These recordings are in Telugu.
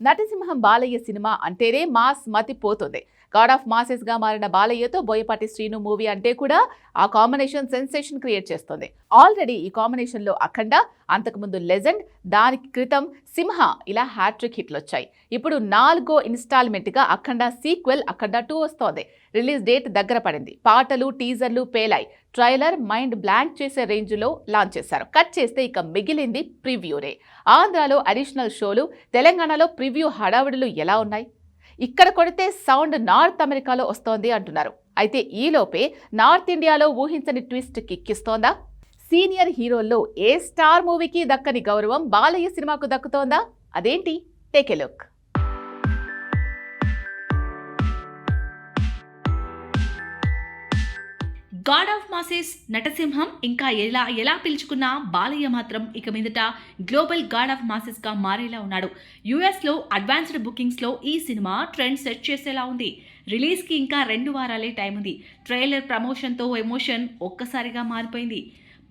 నటసింహం బాలయ్య సినిమా అంటేనే మాస్ మతి పోతుంది గాడ్ ఆఫ్ మాసెస్గా మారిన బాలయ్యతో బోయపాటి శ్రీను మూవీ అంటే కూడా ఆ కాంబినేషన్ సెన్సేషన్ క్రియేట్ చేస్తుంది. ఆల్రెడీ ఈ కాంబినేషన్లో అఖండ అంతకుముందు లెజెండ్ దానికి క్రితం సింహ ఇలా హ్యాట్రిక్ హిట్లు వచ్చాయి. ఇప్పుడు నాలుగో ఇన్స్టాల్మెంట్గా అఖండ సీక్వెల్ అఖండ టూ వస్తోంది. రిలీజ్ డేట్ దగ్గర పడింది. పాటలు టీజర్లు పేలాయి. ట్రైలర్ మైండ్ బ్లాంక్ చేసే రేంజ్లో లాంచ్ చేశారు. కట్ చేస్తే ఇక మిగిలింది ప్రివ్యూరే ఆంధ్రాలో అడిషనల్ షోలు తెలంగాణలో ప్రివ్యూ హడావుడులు ఎలా ఉన్నాయి? ఇక్కడ కొడితే సౌండ్ నార్త్ అమెరికాలో వస్తోంది అంటున్నారు. అయితే ఈలోపే నార్త్ ఇండియాలో ఊహించని ట్విస్ట్ కిక్కిస్తోందా? సీనియర్ హీరోల్లో ఏ స్టార్ మూవీకి దక్కని గౌరవం బాలయ్య సినిమాకు దక్కుతోందా? అదేంటి? Take a look. God of masses నటసింహం ఇంకా ఎలా ఎలా పిలుచుకున్నా బాలయ్య మాత్రం ఇక మీదట గ్లోబల్ గాడ్ ఆఫ్ మాసెస్గా మారేలా ఉన్నాడు. యుఎస్లో అడ్వాన్స్డ్ బుకింగ్స్లో ఈ సినిమా ట్రెండ్ సెట్ చేసేలా ఉంది. రిలీజ్కి ఇంకా రెండు వారాలే టైం ఉంది. ట్రైలర్ ప్రమోషన్తో ఎమోషన్ ఒక్కసారిగా మారిపోయింది.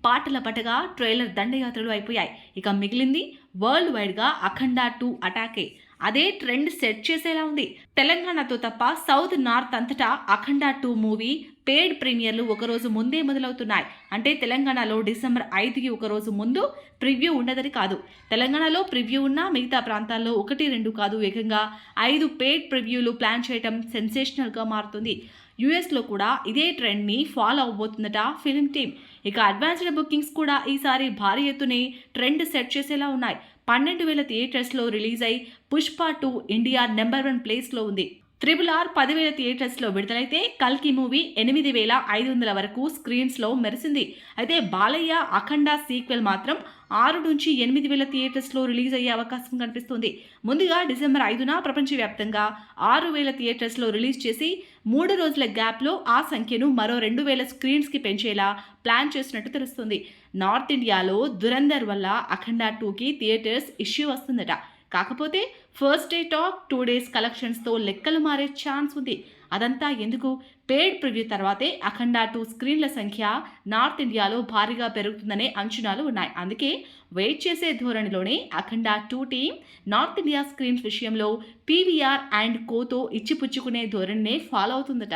పాటల పటగా ట్రైలర్ దండయాత్రలు అయిపోయాయి. ఇక మిగిలింది వరల్డ్ వైడ్గా అఖండ టూ అటాకే. అదే ట్రెండ్ సెట్ చేసేలా ఉంది. తెలంగాణతో తప్ప సౌత్ నార్త్ అంతటా అఖండ టూ మూవీ పేడ్ ప్రీమియర్లు ఒకరోజు ముందే మొదలవుతున్నాయి. అంటే తెలంగాణలో డిసెంబర్ ఐదుకి ఒక రోజు ముందు ప్రివ్యూ ఉండదని కాదు. తెలంగాణలో ప్రివ్యూ ఉన్న మిగతా ప్రాంతాల్లో ఒకటి రెండు కాదు. ఏకంగా ఐదు పేడ్ ప్రివ్యూలు ప్లాన్ చేయటం సెన్సేషనల్గా మారుతుంది. యుఎస్లో కూడా ఇదే ట్రెండ్ని ఫాలో అవబోతుందట ఫిలిం టీమ్. ఇక అడ్వాన్స్డ్ బుకింగ్స్ కూడా ఈసారి భారీ ఎత్తునే ట్రెండ్ సెట్ చేసేలా ఉన్నాయి. పన్నెండు వేల థియేటర్స్లో రిలీజ్ అయి Pushpa two India number one ప్లేస్లో ఉంది. త్రిబుల్ ఆర్ పదివేల థియేటర్స్లో విడుదలైతే కల్కి మూవీ ఎనిమిది వేల ఐదు వందల వరకు స్క్రీన్స్లో మెరిసింది. అయితే బాలయ్య అఖండ సీక్వెల్ మాత్రం ఆరు నుంచి ఎనిమిది వేల థియేటర్స్లో రిలీజ్ అయ్యే అవకాశం కనిపిస్తుంది. ముందుగా డిసెంబర్ ఐదున ప్రపంచవ్యాప్తంగా ఆరు వేల థియేటర్స్లో రిలీజ్ చేసి మూడు రోజుల గ్యాప్లో ఆ సంఖ్యను మరో రెండు వేల స్క్రీన్స్కి పెంచేలా ప్లాన్ చేసినట్టు తెలుస్తుంది. నార్త్ ఇండియాలో దురందర్ వల్ల అఖండ టూకి థియేటర్స్ ఇష్యూ వస్తుందట. కాకపోతే first day talk two days కలెక్షన్స్తో లెక్కలు మారే ఛాన్స్ ఉంది. అదంతా ఎందుకు? పేడ్ ప్రివ్యూ తర్వాతే అఖండ టూ స్క్రీన్ల సంఖ్య నార్త్ ఇండియాలో భారీగా పెరుగుతుందనే అంచనాలు ఉన్నాయి. అందుకే వెయిట్ చేసే ధోరణిలోనే Akhanda two team north India screens విషయంలో పీవీఆర్ అండ్ కోతో ఇచ్చిపుచ్చుకునే ధోరణినే ఫాలో అవుతుందట.